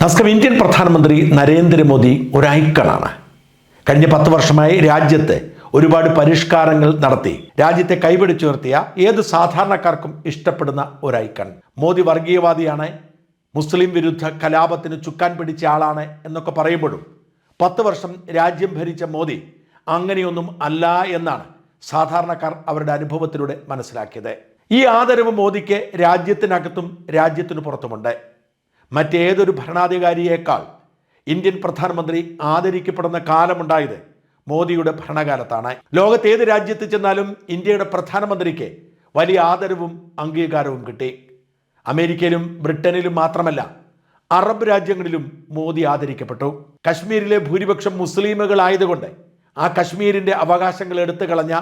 നമസ്കാരം. ഇന്ത്യൻ പ്രധാനമന്ത്രി നരേന്ദ്രമോദി ഒരു ഐക്കണാണ് കഴിഞ്ഞ പത്ത് വർഷമായി രാജ്യത്ത് ഒരുപാട് പരിഷ്കാരങ്ങൾ നടത്തി. രാജ്യത്തെ കൈപിടിച്ചുയർത്തിയ ഏത് സാധാരണക്കാർക്കും ഇഷ്ടപ്പെടുന്ന ഒരു ഐക്കൺ മോദി വർഗീയവാദിയാണ്. മുസ്ലിം വിരുദ്ധ കലാപത്തിന് ചുക്കാൻ പിടിച്ച ആളാണ് എന്നൊക്കെ പറയുമ്പോഴും പത്ത് വർഷം രാജ്യം ഭരിച്ച മോദി അങ്ങനെയൊന്നും അല്ല എന്നാണ് സാധാരണക്കാർ അവരുടെ അനുഭവത്തിലൂടെ മനസ്സിലാക്കിയത്. ഈ ആദരവ് മോദിക്ക് രാജ്യത്തിനകത്തും രാജ്യത്തിനു പുറത്തുമുണ്ട്. മറ്റേതൊരു ഭരണാധികാരിയേക്കാൾ ഇന്ത്യൻ പ്രധാനമന്ത്രി ആദരിക്കപ്പെടുന്ന കാലമുണ്ടായത് മോദിയുടെ ഭരണകാലത്താണ്. ലോകത്ത് ഏത് രാജ്യത്ത് ചെന്നാലും ഇന്ത്യയുടെ പ്രധാനമന്ത്രിക്ക് വലിയ ആദരവും അംഗീകാരവും കിട്ടി. അമേരിക്കയിലും ബ്രിട്ടനിലും മാത്രമല്ല അറബ് രാജ്യങ്ങളിലും മോദി ആദരിക്കപ്പെട്ടു. കശ്മീരിലെ ഭൂരിപക്ഷം മുസ്ലിമുകളായതുകൊണ്ട് ആ കശ്മീരിന്റെ അവകാശങ്ങൾ എടുത്തു കളഞ്ഞ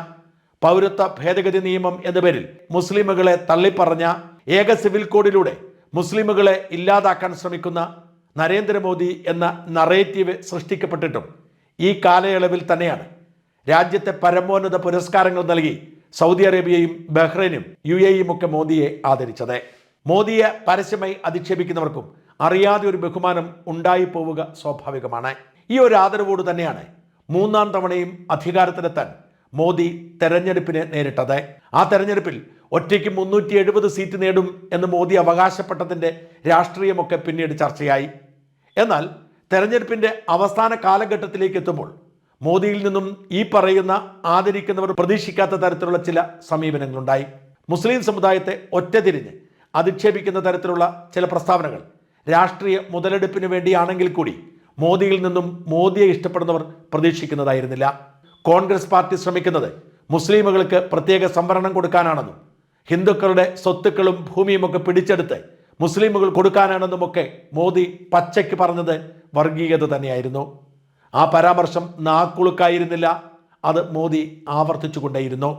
പൗരത്വ ഭേദഗതി നിയമം എന്ന പേരിൽ മുസ്ലിമുകളെ തള്ളിപ്പറഞ്ഞ ഏക സിവിൽ കോഡിലൂടെ മുസ്ലിമുകളെ ഇല്ലാതാക്കാൻ ശ്രമിക്കുന്ന നരേന്ദ്രമോദി എന്ന നറേറ്റീവ് സൃഷ്ടിക്കപ്പെട്ടിട്ടും ഈ കാലയളവിൽ തന്നെയാണ്. രാജ്യത്തെ പരമോന്നത പുരസ്കാരങ്ങൾ നൽകി സൗദി അറേബ്യയും ബഹ്റൈനും യു എയും ഒക്കെ മോദിയെ ആദരിച്ചത്. മോദിയെ പരസ്യമായി അധിക്ഷേപിക്കുന്നവർക്കും അറിയാതെ ഒരു ബഹുമാനം ഉണ്ടായി പോവുക സ്വാഭാവികമാണ്. ഈ ഒരു ആദരവോട് തന്നെയാണ് മൂന്നാം തവണയും അധികാരത്തിലെത്താൻ മോദി തെരഞ്ഞെടുപ്പിനെ നേരിട്ടത്. ആ തെരഞ്ഞെടുപ്പിൽ ഒറ്റയ്ക്ക് മുന്നൂറ്റി എഴുപത് സീറ്റ് നേടും എന്ന് മോദി അവകാശപ്പെട്ടതിന്റെ രാഷ്ട്രീയമൊക്കെ പിന്നീട് ചർച്ചയായി. എന്നാൽ തെരഞ്ഞെടുപ്പിന്റെ അവസാന കാലഘട്ടത്തിലേക്ക് എത്തുമ്പോൾ മോദിയിൽ നിന്നും ഈ പറയുന്ന ആദരിക്കുന്നവർ പ്രതീക്ഷിക്കാത്ത തരത്തിലുള്ള ചില സമീപനങ്ങളുണ്ടായി. മുസ്ലിം സമുദായത്തെ ഒറ്റതിരിഞ്ഞ് അധിക്ഷേപിക്കുന്ന തരത്തിലുള്ള ചില പ്രസ്താവനകൾ രാഷ്ട്രീയ മുതലെടുപ്പിന് വേണ്ടിയാണെങ്കിൽ കൂടി മോദിയിൽ നിന്നും മോദിയെ ഇഷ്ടപ്പെടുന്നവർ പ്രതീക്ഷിക്കുന്നതായിരുന്നില്ല. കോൺഗ്രസ് പാർട്ടി ശ്രമിക്കുന്നത് മുസ്ലിമുകൾക്ക് പ്രത്യേക സംവരണം കൊടുക്കാനാണെന്നും ഹിന്ദുക്കളുടെ സ്വത്തുക്കളും ഭൂമിയുമൊക്കെ പിടിച്ചെടുത്ത് മുസ്ലിമുകൾ കൊടുക്കാനാണെന്നുമൊക്കെ മോദി പച്ചയ്ക്ക് പറഞ്ഞത് വർഗീയത തന്നെയായിരുന്നു. ആ പരാമർശം നാക്കുളുക്കായിരുന്നില്ല അത് മോദി ആവർത്തിച്ചുകൊണ്ടേയിരുന്നു.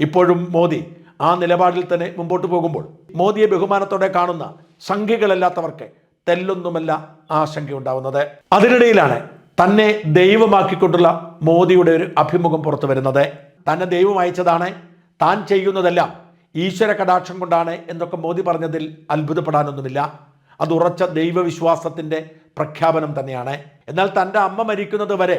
ഇപ്പോഴും മോദി ആ നിലപാടിൽ തന്നെ മുമ്പോട്ട് പോകുമ്പോൾ മോദിയെ ബഹുമാനത്തോടെ കാണുന്ന സംഖ്യകളല്ലാത്തവർക്ക് തെല്ലൊന്നുമല്ല ആശങ്കയുണ്ടാവുന്നത്. അതിനിടയിലാണ് തന്നെ ദൈവമാക്കിക്കൊണ്ടുള്ള മോദിയുടെ ഒരു അഭിമുഖം പുറത്തു വരുന്നത്. തന്നെ ദൈവം അയച്ചതാണ് താൻ ചെയ്യുന്നതെല്ലാം ഈശ്വര കടാക്ഷം കൊണ്ടാണ് എന്നൊക്കെ മോദി പറഞ്ഞതിൽ അത്ഭുതപ്പെടാനൊന്നുമില്ല. അത് ഉറച്ച ദൈവവിശ്വാസത്തിന്റെ പ്രഖ്യാപനം തന്നെയാണ്. എന്നാൽ തന്റെ അമ്മ മരിക്കുന്നത് വരെ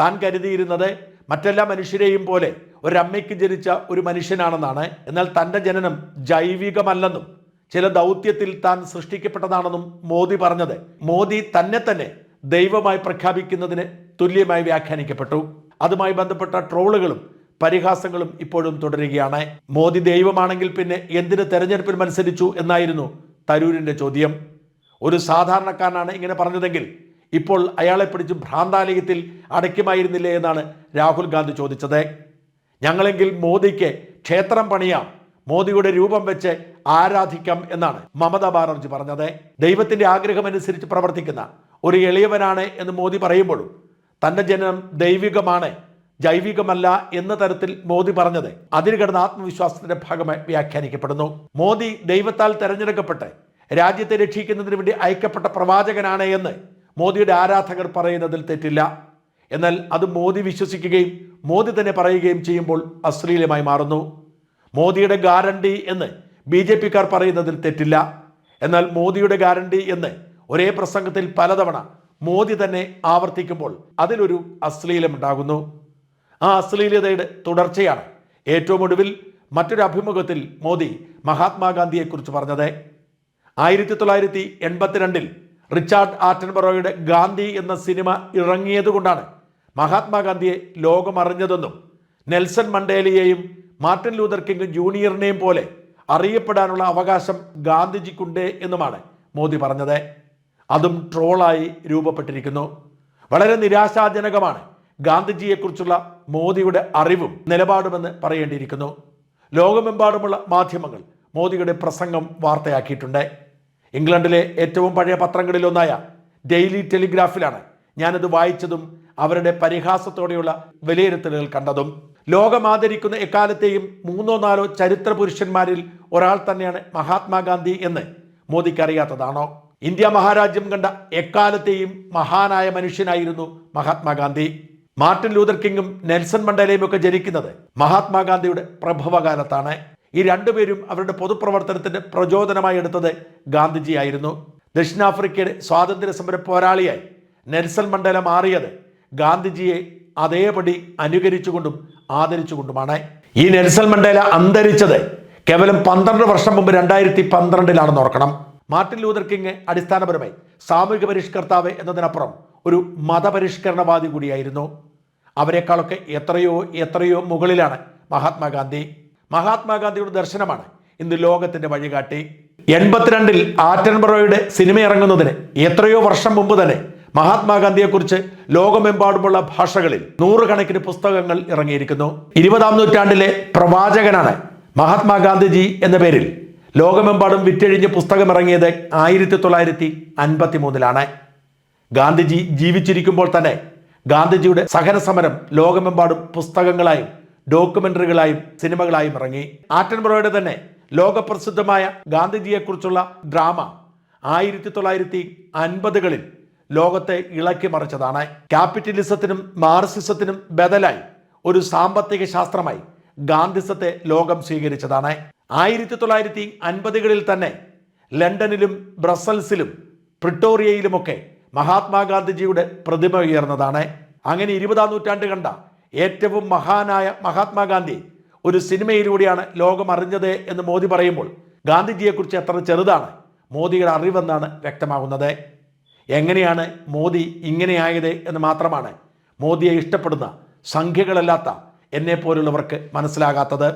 താൻ കരുതിയിരുന്നത് മറ്റെല്ലാ മനുഷ്യരെയും പോലെ ഒരമ്മയ്ക്ക് ജനിച്ച ഒരു മനുഷ്യനാണെന്നാണ്. എന്നാൽ തന്റെ ജനനം ജൈവികമല്ലെന്നും ചില ദൗത്യത്തിൽ താൻ സൃഷ്ടിക്കപ്പെട്ടതാണെന്നും മോദി പറഞ്ഞത്. മോദി തന്നെ തന്നെ ദൈവമായി പ്രഖ്യാപിക്കുന്നതിന് തുല്യമായി വ്യാഖ്യാനിക്കപ്പെട്ടു. അതുമായി ബന്ധപ്പെട്ട ട്രോളുകളും പരിഹാസങ്ങളും ഇപ്പോഴും തുടരുകയാണ്. മോദി ദൈവമാണെങ്കിൽ പിന്നെ എന്തിന് തെരഞ്ഞെടുപ്പിൽ മത്സരിച്ചു എന്നായിരുന്നു തരൂരിന്റെ ചോദ്യം. ഒരു സാധാരണക്കാരനാണ് ഇങ്ങനെ പറഞ്ഞതെങ്കിൽ ഇപ്പോൾ അയാളെ പിടിച്ച് ഭ്രാന്താലയത്തിൽ അടയ്ക്കുമായിരുന്നില്ലേ എന്നാണ് രാഹുൽ ഗാന്ധി ചോദിച്ചത്. ഞങ്ങളെങ്കിൽ മോദിക്ക് ക്ഷേത്രം പണിയാം മോദിയുടെ രൂപം വെച്ച് ആരാധിക്കാം എന്നാണ് മമതാ ബാനർജി പറഞ്ഞത്. ദൈവത്തിന്റെ ആഗ്രഹമനുസരിച്ച് പ്രവർത്തിക്കുന്ന ഒരു എളിയവനാണ് എന്ന് മോദി പറയുമ്പോഴും തന്റെ ജനനം ദൈവികമാണ് ജൈവികമല്ല എന്ന തരത്തിൽ മോദി പറഞ്ഞത്. അതിന് കിടന്ന ആത്മവിശ്വാസത്തിന്റെ ഭാഗമായി വ്യാഖ്യാനിക്കപ്പെടുന്നു. മോദി ദൈവത്താൽ തെരഞ്ഞെടുക്കപ്പെട്ട് രാജ്യത്തെ രക്ഷിക്കുന്നതിന് വേണ്ടി അയക്കപ്പെട്ട പ്രവാചകനാണ് എന്ന് മോദിയുടെ ആരാധകർ പറയുന്നതിൽ തെറ്റില്ല. എന്നാൽ അത് മോദി വിശ്വസിക്കുകയും മോദി തന്നെ പറയുകയും ചെയ്യുമ്പോൾ അശ്ലീലമായി മാറുന്നു. മോദിയുടെ ഗ്യാരണ്ടി എന്ന് ബി ജെ പിക്കാർ പറയുന്നതിൽ തെറ്റില്ല. എന്നാൽ മോദിയുടെ ഗ്യാരണ്ടി എന്ന് ഒരേ പ്രസംഗത്തിൽ പലതവണ മോദി തന്നെ ആവർത്തിക്കുമ്പോൾ അതിലൊരു അശ്ലീലമുണ്ടാകുന്നു. ആ അശ്ലീലതയുടെ തുടർച്ചയാണ് ഏറ്റവും ഒടുവിൽ മറ്റൊരു അഭിമുഖത്തിൽ മോദി മഹാത്മാഗാന്ധിയെക്കുറിച്ച് പറഞ്ഞത്. ആയിരത്തി തൊള്ളായിരത്തി എൺപത്തിരണ്ടിൽ റിച്ചാർഡ് ആറ്റൻബറോയുടെ ഗാന്ധി എന്ന സിനിമ ഇറങ്ങിയതുകൊണ്ടാണ് മഹാത്മാഗാന്ധിയെ ലോകമറിഞ്ഞതെന്നും നെൽസൺ മണ്ടേലയെയും മാർട്ടിൻ ലൂതർ കിങ് ജൂനിയറിനെയും പോലെ അറിയപ്പെടാനുള്ള അവകാശം ഗാന്ധിജിക്കുണ്ട് എന്നുമാണ് മോദി പറഞ്ഞത്. അതും ട്രോളായി രൂപപ്പെട്ടിരിക്കുന്നു. വളരെ നിരാശാജനകമാണ് ഗാന്ധിജിയെക്കുറിച്ചുള്ള മോദിയുടെ അറിവും നിലപാടുമെന്ന് പറയേണ്ടിയിരിക്കുന്നു. ലോകമെമ്പാടുമുള്ള മാധ്യമങ്ങൾ മോദിയുടെ പ്രസംഗം വാർത്തയാക്കിയിട്ടുണ്ട്. ഇംഗ്ലണ്ടിലെ ഏറ്റവും പഴയ പത്രങ്ങളിലൊന്നായ ഡെയിലി ടെലിഗ്രാഫിലാണ് ഞാനത് വായിച്ചതും അവരുടെ പരിഹാസത്തോടെയുള്ള വിലയിരുത്തലുകൾ കണ്ടതും. ലോകം ആദരിക്കുന്ന എക്കാലത്തെയും മൂന്നോ നാലോ ചരിത്ര പുരുഷന്മാരിൽ ഒരാൾ തന്നെയാണ് മഹാത്മാഗാന്ധി എന്ന് മോദിക്ക് അറിയാത്തതാണോ ഇന്ത്യ മഹാരാജ്യം കണ്ട എക്കാലത്തെയും മഹാനായ മനുഷ്യനായിരുന്നു മഹാത്മാഗാന്ധി. മാർട്ടിൻ ലൂതർ കിങ്ങും നെൽസൺ മണ്ടേലയും ഒക്കെ ജനിക്കുന്നത് മഹാത്മാഗാന്ധിയുടെ പ്രഭവകാലത്താണ്. ഈ രണ്ടുപേരും അവരുടെ പൊതുപ്രവർത്തനത്തിന്റെ പ്രചോദനമായി എടുത്തത് ഗാന്ധിജി ആയിരുന്നു. ദക്ഷിണാഫ്രിക്കയുടെ സ്വാതന്ത്ര്യ സമര പോരാളിയായി നെൽസൺ മണ്ടേല മാറിയത് ഗാന്ധിജിയെ അതേപടി അനുകരിച്ചുകൊണ്ടും ആദരിച്ചുകൊണ്ടുമാണ്. ഈ നെൽസൺ മണ്ടേല അന്തരിച്ചത് കേവലം പന്ത്രണ്ട് വർഷം മുമ്പ് രണ്ടായിരത്തി പന്ത്രണ്ടിലാണെന്ന് ഓർക്കണം. മാർട്ടിൻ ലൂതർ കിങ് അടിസ്ഥാനപരമായി സാമൂഹിക പരിഷ്കർത്താവ് എന്നതിനപ്പുറം ഒരു മതപരിഷ്കരണവാദി കൂടിയായിരുന്നു. അവരെക്കാളൊക്കെ എത്രയോ എത്രയോ മുകളിലാണ് മഹാത്മാഗാന്ധി. മഹാത്മാഗാന്ധിയുടെ ദർശനമാണ് ഇന്ന് ലോകത്തിന്റെ വഴികാട്ടി. എൺപത്തിരണ്ടിൽ ആറ്റൻബറോയുടെ സിനിമ ഇറങ്ങുന്നതിന് എത്രയോ വർഷം മുമ്പ് തന്നെ മഹാത്മാഗാന്ധിയെക്കുറിച്ച് ലോകമെമ്പാടുമുള്ള ഭാഷകളിൽ നൂറുകണക്കിന് പുസ്തകങ്ങൾ ഇറങ്ങിയിരിക്കുന്നു. ഇരുപതാം നൂറ്റാണ്ടിലെ പ്രവാചകനാണ് മഹാത്മാഗാന്ധിജി എന്ന പേരിൽ ലോകമെമ്പാടും വിറ്റഴിഞ്ഞ് പുസ്തകമിറങ്ങിയത് ആയിരത്തി തൊള്ളായിരത്തി അൻപത്തി മൂന്നിലാണ് ഗാന്ധിജി ജീവിച്ചിരിക്കുമ്പോൾ തന്നെ ഗാന്ധിജിയുടെ സഹന സമരം ലോകമെമ്പാടും പുസ്തകങ്ങളായും ഡോക്യുമെന്ററികളായും സിനിമകളായും ഇറങ്ങി. ആറ്റൻപുറയുടെ തന്നെ ലോകപ്രസിദ്ധമായ ഗാന്ധിജിയെക്കുറിച്ചുള്ള ഡ്രാമ ആയിരത്തി തൊള്ളായിരത്തി അൻപതുകളിൽ ലോകത്തെ ഇളക്കി മറിച്ചതാണ്. ക്യാപിറ്റലിസത്തിനും മാർസിസത്തിനും ബദലായി ഒരു സാമ്പത്തിക ശാസ്ത്രമായി ഗാന്ധിസത്തെ ലോകം സ്വീകരിച്ചതാണ്. ആയിരത്തി തൊള്ളായിരത്തി അൻപതുകളിൽ തന്നെ ലണ്ടനിലും ബ്രസൽസിലും പ്രിട്ടോറിയയിലുമൊക്കെ മഹാത്മാഗാന്ധിജിയുടെ പ്രതിമ ഉയർന്നതാണ്. അങ്ങനെ ഇരുപതാം നൂറ്റാണ്ട് കണ്ട ഏറ്റവും മഹാനായ മഹാത്മാഗാന്ധി ഒരു സിനിമയിലൂടെയാണ് ലോകം അറിഞ്ഞത് എന്ന് മോദി പറയുമ്പോൾ ഗാന്ധിജിയെക്കുറിച്ച് എത്ര ചെറുതാണ് മോദിയുടെ അറിവെന്നാണ് വ്യക്തമാകുന്നത്. എങ്ങനെയാണ് മോദി ഇങ്ങനെയായത് എന്ന് മാത്രമാണ് മോദിയെ ഇഷ്ടപ്പെടുന്ന സംഖ്യകളല്ലാത്ത എന്നെ പോലുള്ളവർക്ക് മനസ്സിലാകാത്തത്.